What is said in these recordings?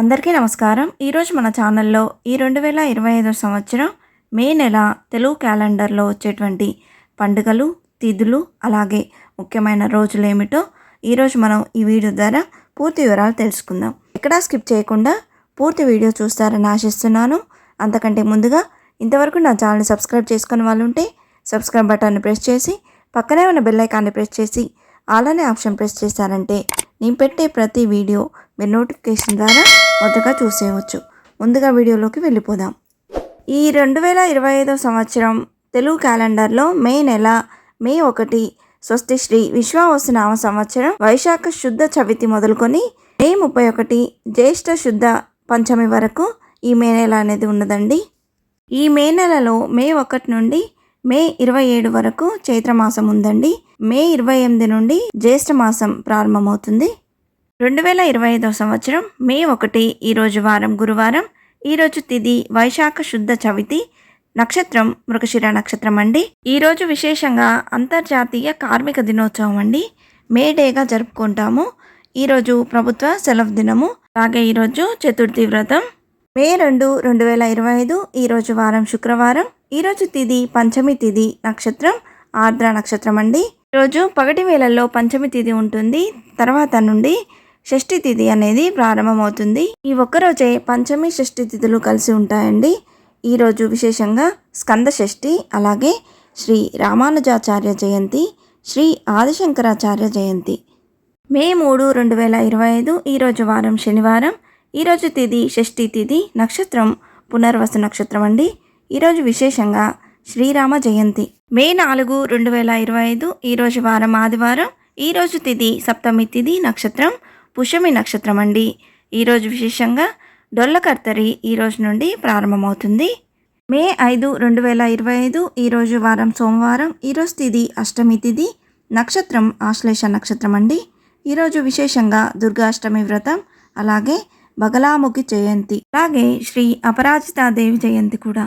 అందరికీ నమస్కారం. ఈరోజు మన ఛానల్లో ఈ రెండు వేల ఇరవై ఐదో సంవత్సరం మే నెల తెలుగు క్యాలెండర్లో వచ్చేటువంటి పండుగలు తిథులు అలాగే ముఖ్యమైన రోజులు ఏమిటో ఈరోజు మనం ఈ వీడియో ద్వారా పూర్తి వివరాలు తెలుసుకుందాం. ఎక్కడా స్కిప్ చేయకుండా పూర్తి వీడియో చూస్తారని ఆశిస్తున్నాను. అంతకంటే ముందుగా ఇంతవరకు నా ఛానల్ని సబ్స్క్రైబ్ చేసుకుని వాళ్ళు ఉంటే సబ్స్క్రైబ్ బటన్ని ప్రెస్ చేసి పక్కనే ఉన్న బెల్ ఐకాన్ని ప్రెస్ చేసి అలానే ఆప్షన్ ప్రెస్ చేశారంటే నేను పెట్టే ప్రతి వీడియో మీరు నోటిఫికేషన్ ద్వారా మొదటగా చూసేయవచ్చు. ముందుగా వీడియోలోకి వెళ్ళిపోదాం. ఈ రెండు వేల ఇరవై ఐదో సంవత్సరం తెలుగు క్యాలెండర్లో మే నెల మే ఒకటి స్వస్తి శ్రీ విశ్వావసునామ సంవత్సరం వైశాఖ శుద్ధ చవితి మొదలుకొని మే ముప్పై ఒకటి జ్యేష్ఠ శుద్ధ పంచమి వరకు ఈ మే నెల అనేది ఉన్నదండి. ఈ మే నెలలో మే ఒకటి నుండి మే ఇరవై ఏడు వరకు చైత్రమాసం ఉందండి. మే ఇరవై ఎనిమిది నుండి జ్యేష్ఠ మాసం ప్రారంభమవుతుంది. రెండు వేల ఇరవై ఐదవ సంవత్సరం మే ఒకటి ఈరోజు వారం గురువారం. ఈరోజు తిది వైశాఖ శుద్ధ చవితి నక్షత్రం మృగశిర నక్షత్రం అండి. ఈరోజు విశేషంగా అంతర్జాతీయ కార్మిక దినోత్సవం అండి. మే డేగా జరుపుకుంటాము. ఈరోజు ప్రభుత్వ సెలవు దినము. అలాగే ఈరోజు చతుర్థి వ్రతం. మే రెండు రెండు వేల ఇరవై ఐదు ఈరోజు వారం శుక్రవారం. ఈరోజు తిది పంచమి తిది నక్షత్రం ఆర్ద్ర నక్షత్రం అండి. ఈరోజు పగటి వేళల్లో పంచమి తిది ఉంటుంది. తర్వాత నుండి షష్ఠి తిథి అనేది ప్రారంభమవుతుంది. ఈ ఒక్కరోజే పంచమి షష్ఠి తిథులు కలిసి ఉంటాయండి. ఈరోజు విశేషంగా స్కంద షష్ఠి అలాగే శ్రీ రామానుజాచార్య జయంతి శ్రీ ఆదిశంకరాచార్య జయంతి. మే మూడు రెండు వేల ఇరవై ఐదు ఈరోజు వారం శనివారం. ఈరోజు తిథి షష్ఠి తిథి నక్షత్రం పునర్వసు నక్షత్రం అండి. ఈరోజు విశేషంగా శ్రీరామ జయంతి. మే నాలుగు రెండు వేల ఇరవై ఐదు ఈరోజు వారం ఆదివారం. ఈరోజు తిథి సప్తమి తిథి నక్షత్రం పుష్యమి నక్షత్రం అండి. ఈరోజు విశేషంగా డొల్లకర్తరి ఈరోజు నుండి ప్రారంభమవుతుంది. మే ఐదు రెండు వేల ఇరవై ఐదు ఈరోజు వారం సోమవారం ఈరోజు తిది అష్టమి తిది నక్షత్రం ఆశ్లేష నక్షత్రం అండి. ఈరోజు విశేషంగా దుర్గాష్టమి వ్రతం అలాగే బగలాముఖి జయంతి అలాగే శ్రీ అపరాజితాదేవి జయంతి కూడా.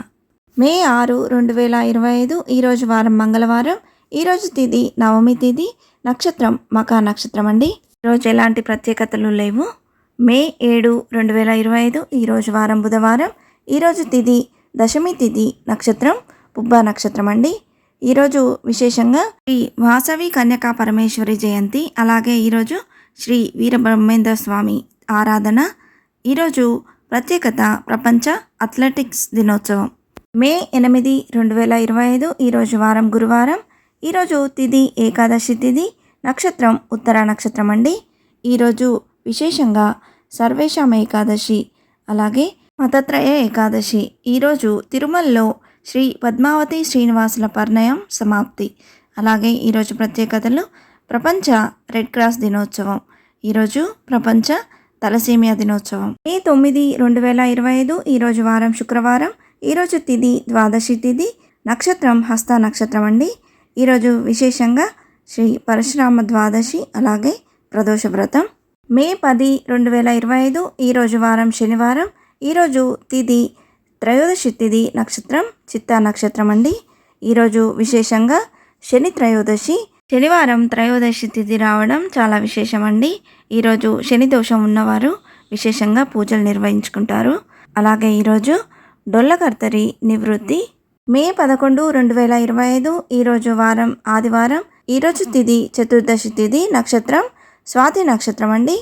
మే ఆరు రెండు వేల ఇరవై ఐదు ఈరోజు వారం మంగళవారం ఈరోజు తిది నవమి తిది నక్షత్రం మకా నక్షత్రం అండి. ఈరోజు ఎలాంటి ప్రత్యేకతలు లేవు. మే ఏడు రెండు వేల ఇరవై ఐదు ఈరోజు వారం బుధవారం. ఈరోజు తిథి దశమి తిథి నక్షత్రం పుబ్బ నక్షత్రం అండి. ఈరోజు విశేషంగా శ్రీ వాసవి కన్యకా పరమేశ్వరి జయంతి అలాగే ఈరోజు శ్రీ వీరబ్రహ్మేంద్ర స్వామి ఆరాధన. ఈరోజు ప్రత్యేకత ప్రపంచ అథ్లెటిక్స్ దినోత్సవం. మే ఎనిమిది రెండు వేల ఇరవై ఐదు ఈరోజు వారం గురువారం. ఈరోజు తిథి ఏకాదశి తిథి నక్షత్రం ఉత్తర నక్షత్రం అండి. ఈరోజు విశేషంగా సర్వేషాం ఏకాదశి అలాగే మతత్రయ ఏకాదశి. ఈరోజు తిరుమలలో శ్రీ పద్మావతి శ్రీనివాసుల పరిణయం సమాప్తి. అలాగే ఈరోజు ప్రత్యేకతలు ప్రపంచ రెడ్ క్రాస్ దినోత్సవం. ఈరోజు ప్రపంచ తలసీమియా దినోత్సవం. మే తొమ్మిది రెండు వేల ఇరవై ఐదు ఈరోజు వారం శుక్రవారం. ఈరోజు తిది ద్వాదశి తిది నక్షత్రం హస్త నక్షత్రం అండి. ఈరోజు విశేషంగా శ్రీ పరశురామ ద్వాదశి అలాగే ప్రదోష వ్రతం. మే పది రెండు వేల ఇరవై ఐదు ఈరోజు వారం శనివారం. ఈరోజు తిది త్రయోదశి తిథి నక్షత్రం చిత్తా నక్షత్రం అండి. ఈరోజు విశేషంగా శని త్రయోదశి. శనివారం త్రయోదశి తిథి రావడం చాలా విశేషం అండి. ఈరోజు శని దోషం ఉన్నవారు విశేషంగా పూజలు నిర్వహించుకుంటారు. అలాగే ఈరోజు డొల్లకర్తరి నివృత్తి. మే పదకొండు రెండు వేల ఇరవై ఐదు ఈరోజు వారం ఆదివారం ఈరోజు తిది చతుర్దశి తిది నక్షత్రం స్వాతి నక్షత్రం అండి.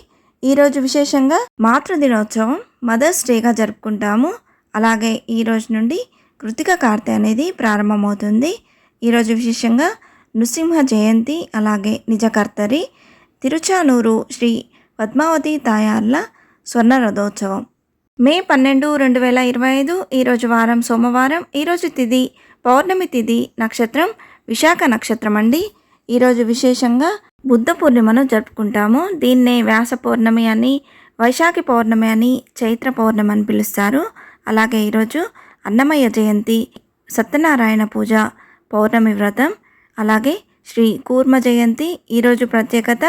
ఈరోజు విశేషంగా మాతృ దినోత్సవం మదర్స్ డేగా జరుపుకుంటాము. అలాగే ఈ రోజు నుండి కృతిక కార్తె అనేది ప్రారంభమవుతుంది. ఈరోజు విశేషంగా నృసింహ జయంతి అలాగే నిజకర్తరి తిరుచానూరు శ్రీ పద్మావతి తాయార్ల స్వర్ణ రథోత్సవం. మే పన్నెండు రెండు వేల ఇరవై ఐదు ఈరోజు వారం సోమవారం ఈరోజు తిది పౌర్ణమి తిది నక్షత్రం విశాఖ నక్షత్రం అండి. ఈరోజు విశేషంగా బుద్ధ పూర్ణిమను జరుపుకుంటాము. దీన్నే వ్యాస పౌర్ణమి అని వైశాఖి పౌర్ణమి అని చైత్ర పౌర్ణమి అని పిలుస్తారు. అలాగే ఈరోజు అన్నమయ్య జయంతి సత్యనారాయణ పూజ పౌర్ణమి వ్రతం అలాగే శ్రీ కూర్మ జయంతి ఈరోజు ప్రత్యేకత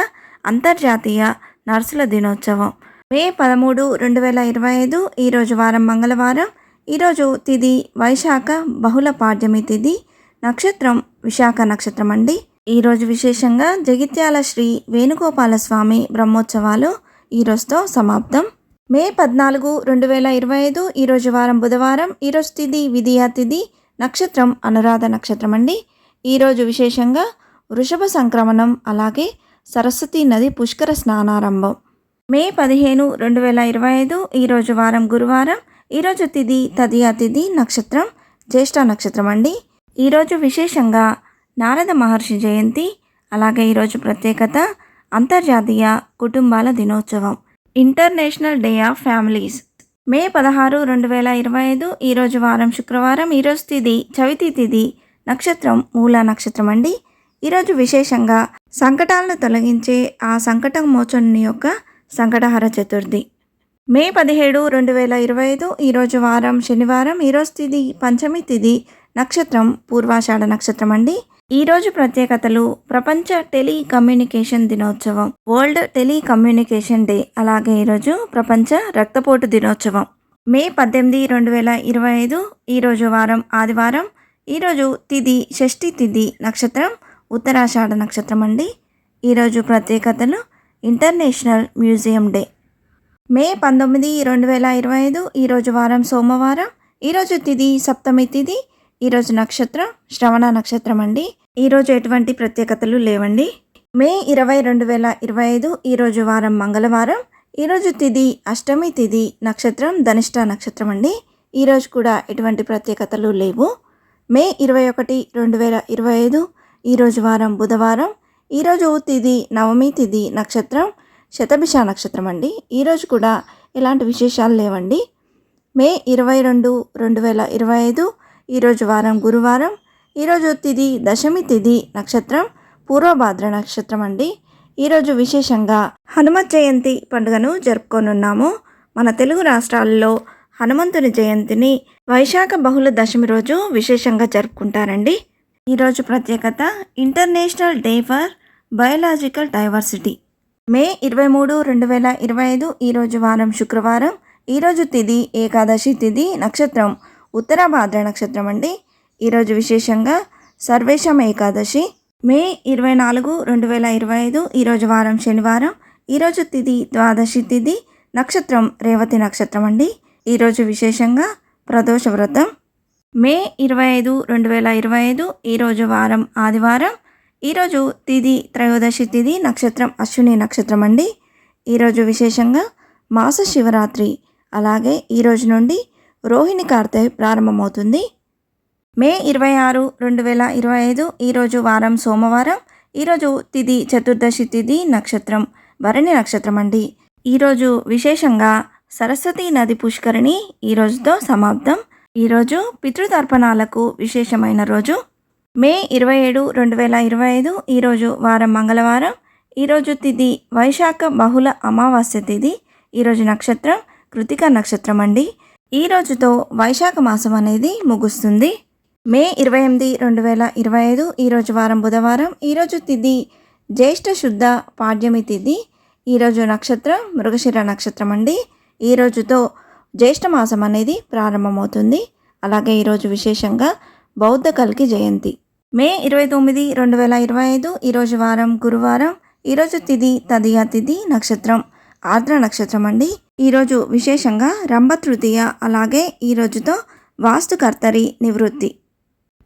అంతర్జాతీయ నర్సుల దినోత్సవం. మే పదమూడు రెండు వేల ఇరవై ఐదు ఈరోజు వారం మంగళవారం. ఈరోజు తిది వైశాఖ బహుళ పాడ్యమి తిది నక్షత్రం విశాఖ నక్షత్రం అండి. ఈరోజు విశేషంగా జగిత్యాల శ్రీ వేణుగోపాల స్వామి బ్రహ్మోత్సవాలు ఈరోజుతో సమాప్తం. మే పద్నాలుగు రెండు వేల ఇరవై ఐదు ఈరోజు వారం బుధవారం ఈరోజు తిథి విధియా తిది నక్షత్రం అనురాధ నక్షత్రం అండి. ఈరోజు విశేషంగా వృషభ సంక్రమణం అలాగే సరస్వతి నది పుష్కర స్నానారంభం. మే పదిహేను రెండు వేల ఇరవై ఐదు ఈరోజు వారం గురువారం ఈరోజు తిథి తదియా తిథి నక్షత్రం జ్యేష్ఠ నక్షత్రం అండి. ఈరోజు విశేషంగా నారద మహర్షి జయంతి అలాగే ఈరోజు ప్రత్యేకత అంతర్జాతీయ కుటుంబాల దినోత్సవం. International day of families. May పదహారు రెండు వేల ఇరవై ఐదు ఈరోజు వారం శుక్రవారం ఈరోజు తిది చవితి తిది నక్షత్రం మూల నక్షత్రం అండి. ఈరోజు విశేషంగా సంకటాలను తొలగించే ఆ సంకటం మోచనుని యొక్క సంకటహర చతుర్థి. మే పదిహేడు రెండు వేల ఇరవై ఐదు ఈరోజు వారం శనివారం ఈరోజు తిది పంచమి తిది నక్షత్రం పూర్వాషాఢ నక్షత్రం అండి. ఈరోజు ప్రత్యేకతలు ప్రపంచ టెలికమ్యూనికేషన్ దినోత్సవం వరల్డ్ టెలికమ్యూనికేషన్ డే అలాగే ఈరోజు ప్రపంచ రక్తపోటు దినోత్సవం. మే పద్దెనిమిది రెండు వేల ఇరవై ఐదు ఈరోజు వారం ఆదివారం ఈరోజు తిది షష్ఠి తిథి నక్షత్రం ఉత్తరాషాఢ నక్షత్రం అండి. ఈరోజు ప్రత్యేకతలు ఇంటర్నేషనల్ మ్యూజియం డే. మే పంతొమ్మిది రెండు వేల ఇరవై ఐదు ఈరోజు వారం సోమవారం ఈరోజు తిది సప్తమి తిది ఈరోజు నక్షత్రం శ్రవణ నక్షత్రం అండి. ఈరోజు ఎటువంటి ప్రత్యేకతలు లేవండి. మే ఇరవై రెండు వేల ఇరవై ఐదు ఈరోజు వారం మంగళవారం. ఈరోజు తిది అష్టమి తిది నక్షత్రం ధనిష్ట నక్షత్రం అండి. ఈరోజు కూడా ఎటువంటి ప్రత్యేకతలు లేవు. మే ఇరవై ఒకటి రెండు వేల ఇరవై ఐదు ఈరోజు వారం బుధవారం. ఈరోజు తిది నవమి తిది నక్షత్రం శతభిష నక్షత్రం అండి. ఈరోజు కూడా ఎలాంటి విశేషాలు లేవండి. మే ఇరవై రెండు రెండు వేల ఇరవై ఐదు ఈరోజు వారం గురువారం. ఈరోజు తిది దశమి తిది నక్షత్రం పూర్వభాద్ర నక్షత్రం అండి. ఈరోజు విశేషంగా హనుమత్ జయంతి పండుగను జరుపుకోనున్నాము. మన తెలుగు రాష్ట్రాల్లో హనుమంతుని జయంతిని వైశాఖ బహుళ దశమి రోజు విశేషంగా జరుపుకుంటారండి. ఈరోజు ప్రత్యేకత international day for biological diversity. May ఇరవై మూడు రెండు వేల ఇరవై ఐదు ఈరోజు వారం శుక్రవారం. ఈరోజు తిది ఏకాదశి తిది నక్షత్రం ఉత్తరాభాద్ర నక్షత్రం అండి. ఈరోజు విశేషంగా సర్వేశం ఏకాదశి. మే ఇరవై నాలుగు రెండు వేల ఇరవై ఐదు ఈరోజు వారం శనివారం. ఈరోజు తిథి ద్వాదశి తిథి నక్షత్రం రేవతి నక్షత్రం అండి. ఈరోజు విశేషంగా ప్రదోష వ్రతం. మే ఇరవై ఐదు రెండు వేల ఇరవై ఐదు ఈరోజు వారం ఆదివారం. ఈరోజు తిథి త్రయోదశి తిథి నక్షత్రం అశ్విని నక్షత్రం అండి. ఈరోజు విశేషంగా మాస శివరాత్రి. అలాగే ఈరోజు నుండి రోహిణి కార్తె ప్రారంభమవుతుంది. మే ఇరవై ఆరు రెండు వేల ఇరవై ఐదు ఈరోజు వారం సోమవారం ఈరోజు తిది చతుర్దశి తిథి నక్షత్రం భరణి నక్షత్రం అండి. ఈరోజు విశేషంగా సరస్వతి నది పుష్కరిణి ఈ రోజుతో సమాప్తం. ఈరోజు పితృతర్పణాలకు విశేషమైన రోజు. మే ఇరవై ఏడు రెండు వేల ఇరవై ఐదు ఈరోజు వారం మంగళవారం ఈరోజు తిది వైశాఖ బహుళ అమావాస్య తిథి ఈరోజు నక్షత్రం కృతిక నక్షత్రం అండి. ఈ రోజుతో వైశాఖ మాసం అనేది ముగుస్తుంది. మే ఇరవై ఎనిమిది రెండు వేల ఇరవై ఐదు ఈరోజు వారం బుధవారం ఈరోజు తిథి జ్యేష్ఠ శుద్ధ పాడ్యమి తిథి ఈరోజు నక్షత్రం మృగశిర నక్షత్రం అండి. ఈ రోజుతో జ్యేష్ఠ మాసం అనేది ప్రారంభమవుతుంది. అలాగే ఈరోజు విశేషంగా బౌద్ధ కల్కి జయంతి. మే ఇరవై తొమ్మిది రెండు వేల ఇరవై ఐదు ఈరోజు వారం గురువారం ఈరోజు తిథి తదియా తిథి నక్షత్రం ఆర్ద్ర నక్షత్రం అండి. ఈరోజు విశేషంగా రంభ తృతీయ అలాగే ఈ రోజుతో వాస్తుకర్తరి నివృత్తి.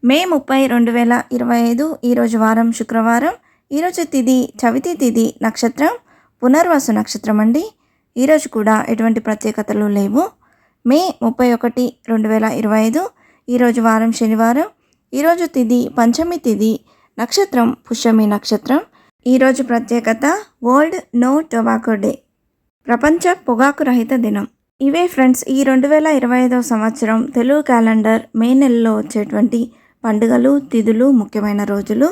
మే ముప్పై రెండు వేల ఇరవై ఐదు ఈరోజు వారం శుక్రవారం ఈరోజు తిది చవితి తిది నక్షత్రం పునర్వాసు నక్షత్రం అండి. ఈరోజు కూడా ఎటువంటి ప్రత్యేకతలు లేవు. మే ముప్పై ఒకటి రెండు వేల ఇరవై ఐదు ఈరోజు వారం శనివారం ఈరోజు తిది పంచమి తిది నక్షత్రం పుష్యమి నక్షత్రం. ఈరోజు ప్రత్యేకత వరల్డ్ నో టొబాకో డే ప్రపంచ పొగాకు రహిత దినం. ఇవే ఫ్రెండ్స్ ఈ రెండు వేల ఇరవై ఐదవ సంవత్సరం తెలుగు క్యాలెండర్ మే నెలలో వచ్చేటువంటి పండుగలు తిథులు ముఖ్యమైన రోజులు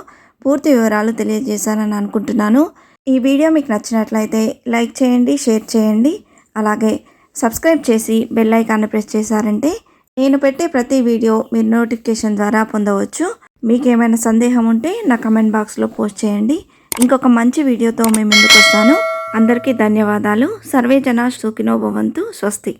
పూర్తి వివరాలు తెలియజేశానని అనుకుంటున్నాను. ఈ వీడియో మీకు నచ్చినట్లయితే లైక్ చేయండి షేర్ చేయండి. అలాగే సబ్స్క్రైబ్ చేసి బెల్ ఐకాన్ని ప్రెస్ చేశారంటే నేను పెట్టే ప్రతి వీడియో మీరు నోటిఫికేషన్ ద్వారా పొందవచ్చు. మీకు ఏమైనా సందేహం ఉంటే నా కమెంట్ బాక్స్లో పోస్ట్ చేయండి. ఇంకొక మంచి వీడియోతో మేము ముందుకు వస్తాను అందరికీ ధన్యవాదాలు. సర్వే జనా సుఖినో భవంతు. స్వస్తి.